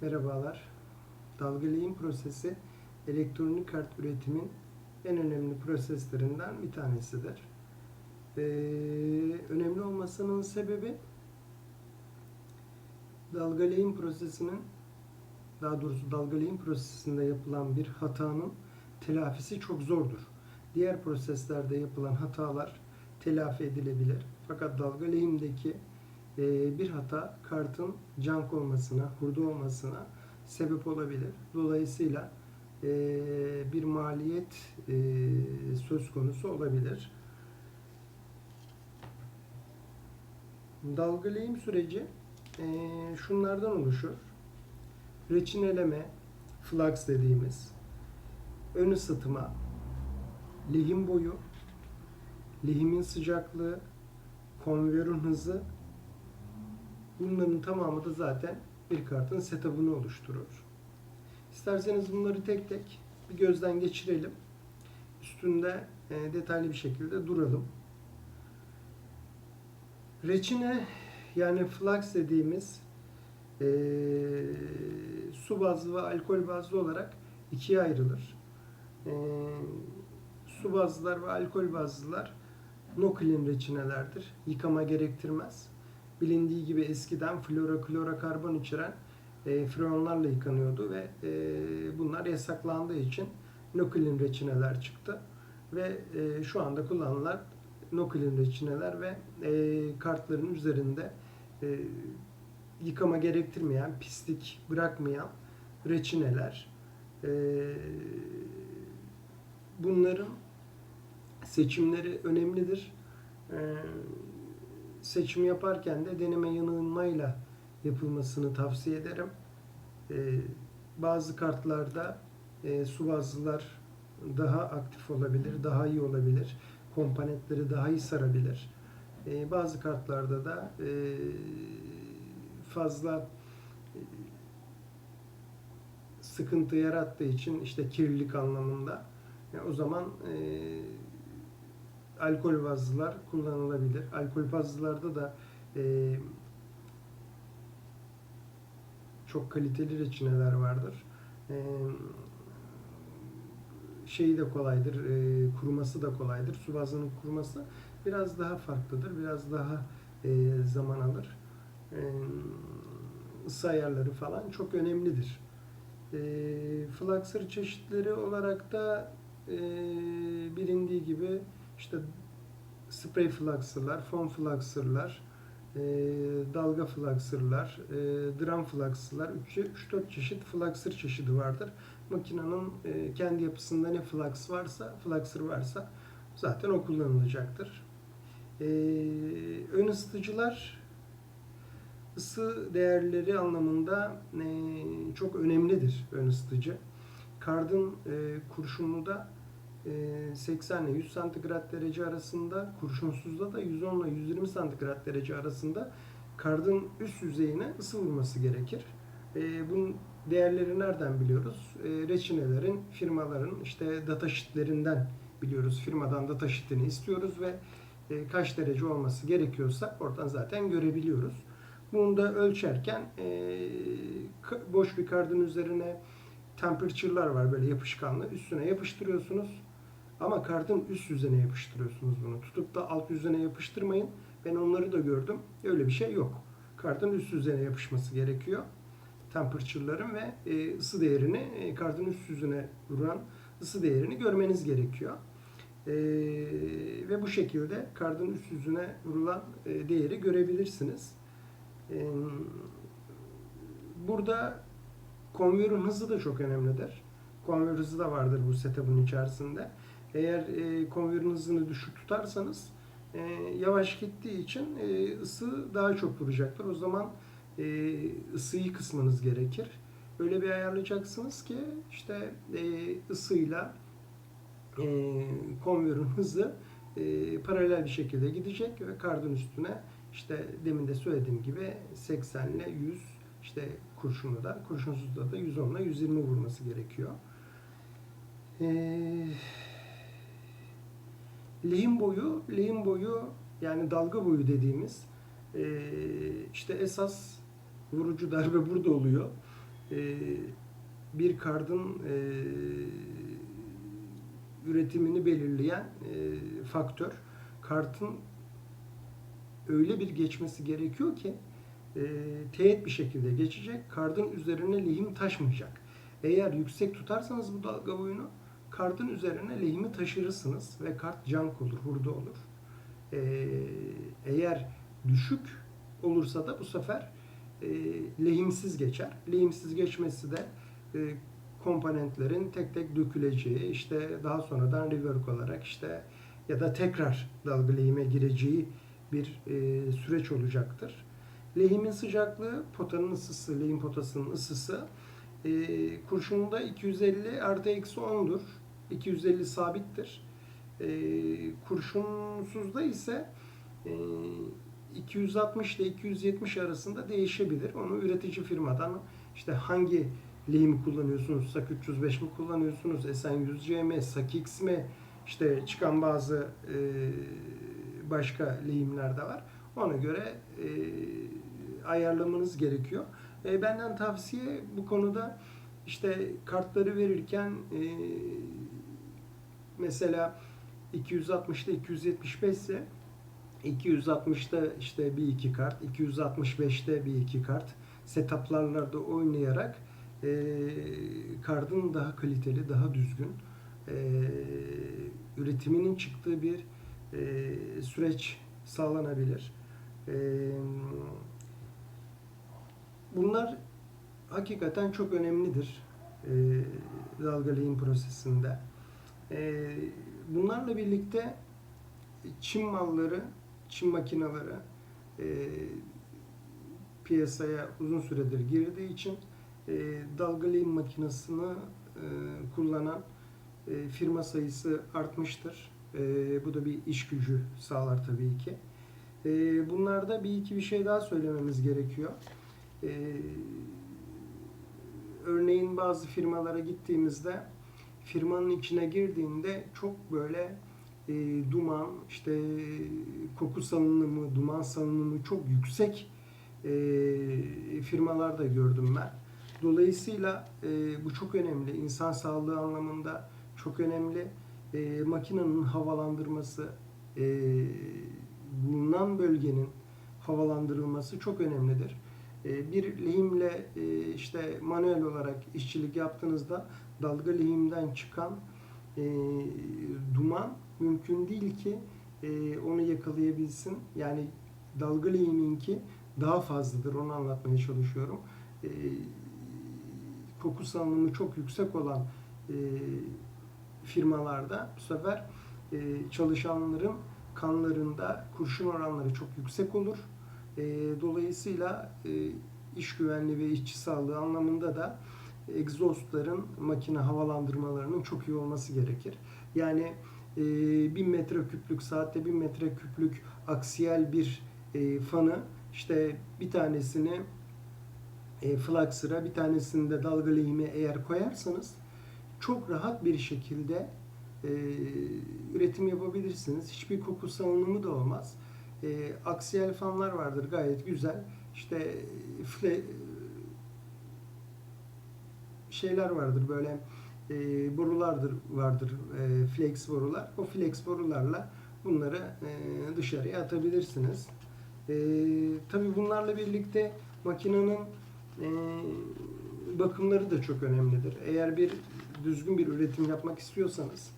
Merhabalar. Dalga lehim prosesi elektronik kart üretimin en önemli proseslerinden bir tanesidir. Ee, önemli olmasının sebebi dalga lehim prosesinin daha doğrusu dalga lehim prosesinde yapılan bir hatanın telafisi çok zordur. Diğer proseslerde yapılan hatalar telafi edilebilir. Fakat dalga lehimdeki e, bir hata kartın junk olmasına, hurda olmasına sebep olabilir. Dolayısıyla e, bir maliyet e, söz konusu olabilir. Dalga lehim süreci e, şunlardan oluşur. Reçineleme, flux dediğimiz, ön ısıtma, lehim boyu, lehimin sıcaklığı, konveyörün hızı Bunların tamamı da zaten bir kartın setup'ını oluşturur. İsterseniz bunları tek tek bir gözden geçirelim. Üstünde e, detaylı bir şekilde duralım. Reçine yani flux dediğimiz e, su bazlı ve alkol bazlı olarak ikiye ayrılır. E, su bazlılar ve alkol bazlılar no clean reçinelerdir. Yıkama gerektirmez bilindiği gibi eskiden floroklorokarbon içeren e, freonlarla yıkanıyordu ve e, bunlar yasaklandığı için noklin reçineler çıktı ve e, şu anda kullanılan noklin reçineler ve e, kartların üzerinde e, yıkama gerektirmeyen, pislik bırakmayan reçineler. E, bunların seçimleri önemlidir. E, seçim yaparken de deneme yanılmayla yapılmasını tavsiye ederim. Ee, bazı kartlarda e, su bazlılar daha aktif olabilir, daha iyi olabilir. Komponentleri daha iyi sarabilir. Ee, bazı kartlarda da e, fazla e, sıkıntı yarattığı için işte kirlilik anlamında e, o zaman e, alkol bazlılar kullanılabilir. Alkol bazlılarda da e, çok kaliteli reçineler vardır. E, şeyi de kolaydır, e, kuruması da kolaydır. Su bazının kuruması biraz daha farklıdır, biraz daha e, zaman alır. E, ısı ayarları falan çok önemlidir. E, fluxer çeşitleri olarak da e, bilindiği gibi işte spray fluxer'lar, foam fluxer'lar, e, dalga fluxer'lar, e, drum fluxer'lar 3-4 çeşit fluxer çeşidi vardır. Makinenin e, kendi yapısında ne flux varsa, fluxer varsa zaten o kullanılacaktır. E, ön ısıtıcılar ısı değerleri anlamında e, çok önemlidir ön ısıtıcı. Kardın e, kurşunlu da 80 ile 100 santigrat derece arasında, kurşunsuzda da 110 ile 120 santigrat derece arasında kardın üst yüzeyine ısı vurması gerekir. E, bunun değerleri nereden biliyoruz? E, reçinelerin, firmaların işte datasheetlerinden biliyoruz. Firmadan datasheetini istiyoruz ve e, kaç derece olması gerekiyorsa oradan zaten görebiliyoruz. Bunu da ölçerken boş bir kardın üzerine temperature'lar var böyle yapışkanlı. Üstüne yapıştırıyorsunuz ama kartın üst yüzene yapıştırıyorsunuz bunu. Tutup da alt yüzene yapıştırmayın. Ben onları da gördüm. Öyle bir şey yok. Kartın üst yüzene yapışması gerekiyor. Temperature'ların ve e, ısı değerini e, kartın üst yüzüne vuran ısı değerini görmeniz gerekiyor. E, ve bu şekilde kartın üst yüzüne vurulan e, değeri görebilirsiniz. E, burada konveyörün hızı da çok önemlidir. Konveyör hızı da vardır bu setup'ın içerisinde. Eğer e, konveyörün hızını düşük tutarsanız e, yavaş gittiği için e, ısı daha çok vuracaktır. O zaman e, ısıyı kısmanız gerekir. Öyle bir ayarlayacaksınız ki işte e, ısıyla e, konveyörün hızı e, paralel bir şekilde gidecek ve kardın üstüne işte demin de söylediğim gibi 80 ile 100 işte kurşunu da kurşunsuzda da 110 ile 120 vurması gerekiyor. Eee lehim boyu, lehim boyu yani dalga boyu dediğimiz e, işte esas vurucu darbe burada oluyor. e, bir kardın e, üretimini belirleyen e, faktör. Kartın öyle bir geçmesi gerekiyor ki e, teğet bir şekilde geçecek. Kardın üzerine lehim taşmayacak. Eğer yüksek tutarsanız bu dalga boyunu kardın üzerine lehimi taşırırsınız ve kart junk olur, hurda olur. E, eğer düşük olursa da bu sefer e, lehimsiz geçer. Lehimsiz geçmesi de e, komponentlerin tek tek döküleceği, işte daha sonradan rework olarak işte ya da tekrar dalga lehime gireceği bir e, süreç olacaktır. Lehimin sıcaklığı, potanın ısısı, lehim potasının ısısı e, kurşunda 250 artı eksi 10'dur. 250 sabittir. E, kurşunsuzda ise e, 260 ile 270 arasında değişebilir. Onu üretici firmadan işte hangi lehimi kullanıyorsunuz? SAK 305 mi kullanıyorsunuz? SN100C mi? SAK X mi? İşte çıkan bazı e, başka lehimler de var. Ona göre e, ayarlamanız gerekiyor. E, benden tavsiye bu konuda işte kartları verirken e, mesela 260'da 275 ise 260'da işte bir iki kart, 265'te bir iki kart setuplarla da oynayarak e, kartın daha kaliteli, daha düzgün e, üretiminin çıktığı bir e, süreç sağlanabilir. E, bunlar hakikaten çok önemlidir e, dalga prosesinde. E, bunlarla birlikte Çin malları, Çin makineleri e, piyasaya uzun süredir girdiği için e, dalga makinesini e, kullanan e, firma sayısı artmıştır. E, bu da bir iş gücü sağlar tabii ki. E, bunlarda bir iki bir şey daha söylememiz gerekiyor. E, örneğin bazı firmalara gittiğimizde firmanın içine girdiğinde çok böyle e, duman, işte koku salınımı, duman salınımı çok yüksek e, firmalar da gördüm ben. Dolayısıyla e, bu çok önemli. İnsan sağlığı anlamında çok önemli. E, makinenin havalandırması, e, bulunan bölgenin havalandırılması çok önemlidir. E, bir lehimle e, işte manuel olarak işçilik yaptığınızda dalga lehimden çıkan e, duman mümkün değil ki e, onu yakalayabilsin. Yani dalga lehiminki daha fazladır. Onu anlatmaya çalışıyorum. Koku salınımı çok yüksek olan firmalarda bu sefer çalışanların kanlarında kurşun oranları çok yüksek olur. E, dolayısıyla e, iş güvenliği ve işçi sağlığı anlamında da egzozların makine havalandırmalarının çok iyi olması gerekir. Yani e, 1000 metreküplük saatte 1000 metreküplük aksiyel bir e, fanı işte bir tanesini e, fluxer'a bir tanesini de dalga lehime eğer koyarsanız çok rahat bir şekilde e, üretim yapabilirsiniz. Hiçbir koku salınımı da olmaz. E, aksiyel fanlar vardır gayet güzel. İşte fle, şeyler vardır böyle e, borulardır vardır e, flex borular. O flex borularla bunları e, dışarıya atabilirsiniz. E, tabii bunlarla birlikte makinenin e, bakımları da çok önemlidir. Eğer bir düzgün bir üretim yapmak istiyorsanız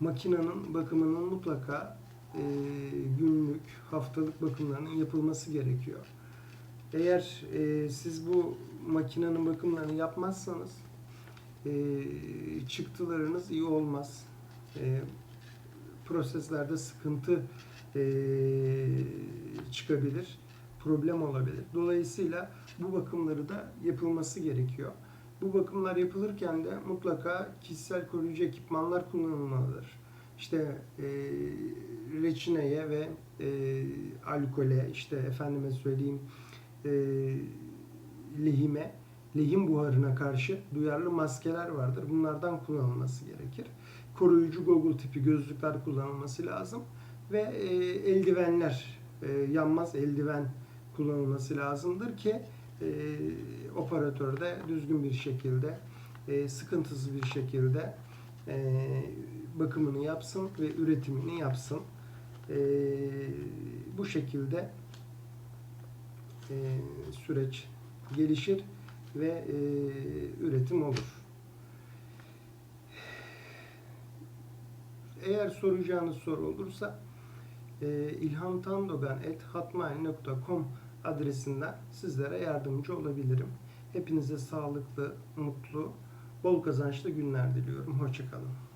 makinenin bakımının mutlaka e, günlük, haftalık bakımlarının yapılması gerekiyor. Eğer e, siz bu makinenin bakımlarını yapmazsanız e, çıktılarınız iyi olmaz. E, proseslerde sıkıntı e, çıkabilir, problem olabilir. Dolayısıyla bu bakımları da yapılması gerekiyor. Bu bakımlar yapılırken de mutlaka kişisel koruyucu ekipmanlar kullanılmalıdır. İşte e, reçineye ve e, alkole, işte efendime söyleyeyim e, lehime, lehim buharına karşı duyarlı maskeler vardır. Bunlardan kullanılması gerekir. Koruyucu goggle tipi gözlükler kullanılması lazım. Ve e, eldivenler, e, yanmaz eldiven kullanılması lazımdır ki e, operatör de düzgün bir şekilde, e, sıkıntısız bir şekilde e, bakımını yapsın ve üretimini yapsın. E, bu şekilde e, süreç gelişir ve e, üretim olur. Eğer soracağınız soru olursa e, ilhamtandogan.hotmail.com adresinden sizlere yardımcı olabilirim. Hepinize sağlıklı, mutlu, bol kazançlı günler diliyorum. Hoşçakalın.